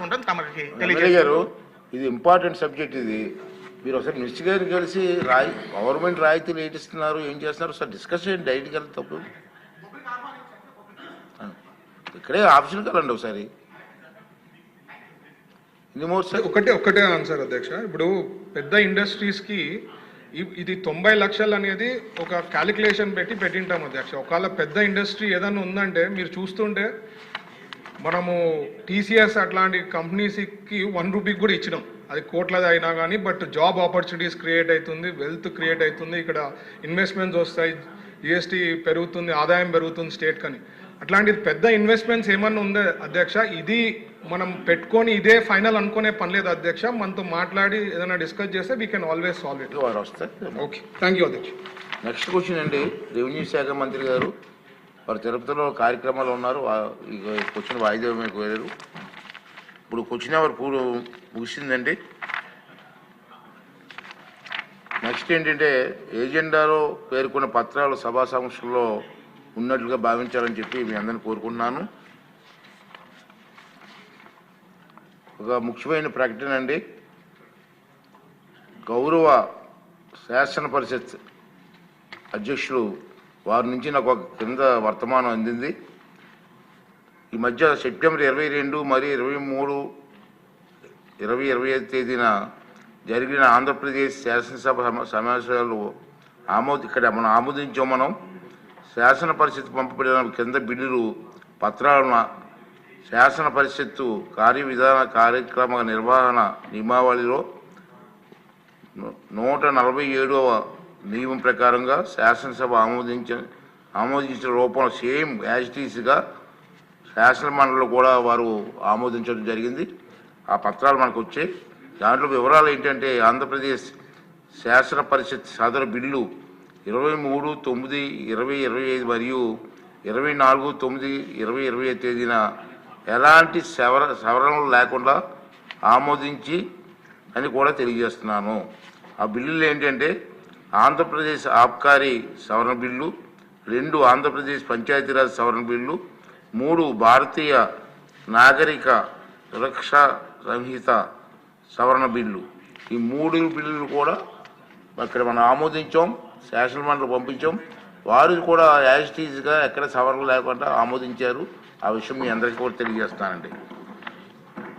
అవకాశం ఉంటుంది తమకి గారు ఇది ఇంపార్టెంట్ సబ్జెక్ట్ ఇది. మీరు ఒకసారి మినిస్టర్ గారిని కలిసి రాయి గవర్నమెంట్ రాయితీలు ఏంటి ఇస్తున్నారు ఏం చేస్తున్నారు సార్ డిస్కస్ చేయండి డైరెక్ట్గా వెళ్తే తప్పు. ఇక్కడే ఆప్షన్ కలండి ఒకసారి. మోర్ సార్ ఒకటే ఒకటే ఆన్సర్ అధ్యక్ష. ఇప్పుడు పెద్ద ఇండస్ట్రీస్కి ఇది తొంభై లక్షలు అనేది ఒక క్యాలిక్యులేషన్ పెట్టి పెట్టింటాం అధ్యక్ష. ఒకవేళ పెద్ద ఇండస్ట్రీ ఏదైనా ఉందంటే మీరు చూస్తుంటే మనము టీసీఎస్ అట్లాంటి కంపెనీస్కి వన్ రూపీకి కూడా ఇచ్చినాం. అది కోట్లది అయినా కానీ బట్ జాబ్ ఆపర్చునిటీస్ క్రియేట్ అవుతుంది వెల్త్ క్రియేట్ అవుతుంది ఇక్కడ ఇన్వెస్ట్మెంట్స్ వస్తాయి జిఎస్టీ పెరుగుతుంది ఆదాయం పెరుగుతుంది స్టేట్ కని. అట్లాంటి పెద్ద ఇన్వెస్ట్మెంట్స్ ఏమన్నా ఉందే అధ్యక్ష? ఇది మనం పెట్టుకొని ఇదే ఫైనల్ అనుకునే పని లేదు అధ్యక్ష. మనతో మాట్లాడి ఏదైనా డిస్కస్ చేస్తే we can always solve it okay thank you అధ్యక్ష. నెక్స్ట్ క్వశ్చన్ అండి రెవెన్యూ శాఖ మంత్రి గారు. వారు తిరుపతిలో కార్యక్రమాలు ఉన్నారు. కూర్చుని ఇక క్వశ్చన్ వాయిదా మీకు ఇప్పుడు క్వశ్చన్ వారు పూలు ముగిసిందండి. నెక్స్ట్ ఏంటంటే ఏజెండాలో పేర్కొన్న పత్రాలు సభా సమస్యల్లో ఉన్నట్లుగా భావించాలని చెప్పి మీ అందరిని కోరుకుంటున్నాను. ఒక ముఖ్యమైన ప్రకటన అండి. గౌరవ శాసన పరిషత్ అధ్యక్షులు వారి నుంచి నాకు ఒక కింద వర్తమానం అందింది. ఈ మధ్య సెప్టెంబర్ ఇరవై రెండు మరియు ఇరవై మూడు ఇరవై ఇరవై ఐదు తేదీన జరిగిన ఆంధ్రప్రదేశ్ శాసనసభ సమావేశాలు ఆమోద ఇక్కడ మనం ఆమోదించాం మనం. శాసన పరిషత్ పంపబడిన కింద బిల్లులు పత్రాలను శాసన పరిషత్తు కార్యవిధాన కార్యక్రమ నిర్వహణ నియమావళిలో నూట నలభై ఏడవ నియమం ప్రకారంగా శాసనసభ ఆమోదించ ఆమోదించిన రూపంలో సేమ్ యాజిటీస్గా శాసనమండలిలో కూడా వారు ఆమోదించడం జరిగింది. ఆ పత్రాలు మనకు వచ్చాయి. దాంట్లో వివరాలు ఏంటంటే ఆంధ్రప్రదేశ్ శాసన పరిషత్ సదరు బిల్లు ఇరవై మూడు తొమ్మిది ఇరవై ఇరవై ఐదు మరియు ఇరవై నాలుగు తొమ్మిది ఇరవై ఇరవై ఐదు తేదీన ఎలాంటి సవర సవరణలు లేకుండా ఆమోదించి అని కూడా తెలియజేస్తున్నాను. ఆ బిల్లులు ఏంటంటే ఆంధ్రప్రదేశ్ ఆబ్కారీ సవరణ బిల్లు రెండు ఆంధ్రప్రదేశ్ పంచాయతీరాజ్ సవరణ బిల్లు మూడు భారతీయ నాగరిక సురక్ష సంహిత సవరణ బిల్లు. ఈ మూడు బిల్లులు కూడా ఇక్కడ మనం ఆమోదించాం శాసన మండలి పంపించాం. వారు కూడా యాజిటీజ్గా ఎక్కడ సవరణ లేకుండా ఆమోదించారు. ఆ విషయం మీ అందరికీ కూడా తెలియజేస్తానండి.